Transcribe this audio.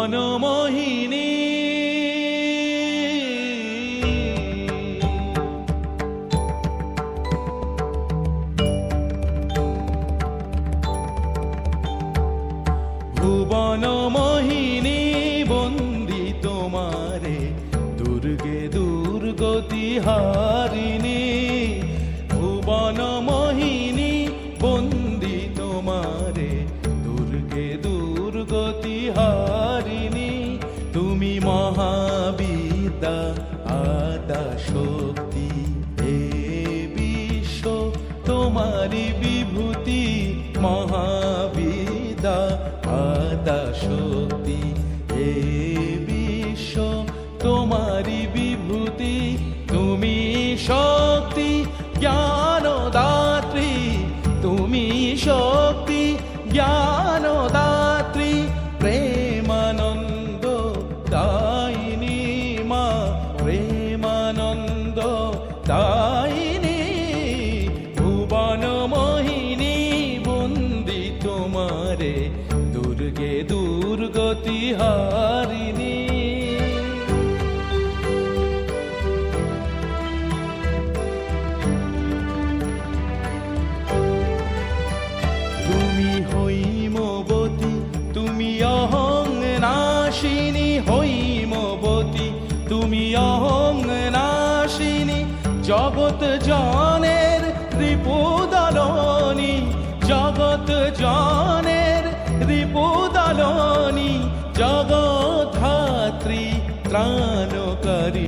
বনমোহিনী ভুবন বন্দি তোমারে দুর্গে দুর্গতি হারিণী। তুমি মহাবিদ্যা, আদা শক্তি, হে বিশ্ব তোমারি বিভূতি মহাবিদা আদা শক্তি, হে বিশ্ব তোমারি বিভূতি, তুমি শক্তি জ্ঞান দাত্রী তুমি শক্তি, জ্ঞান তোমারে দুর্গে দুর্গতি তুমি হৈমবতী তুমি অহং নাশিনী হৈমবতী তুমি অহং জগত জনের রিপুদালনি জগৎ জনের রিপুদালনি জগৎ ধাত্রী ত্রাণকারী।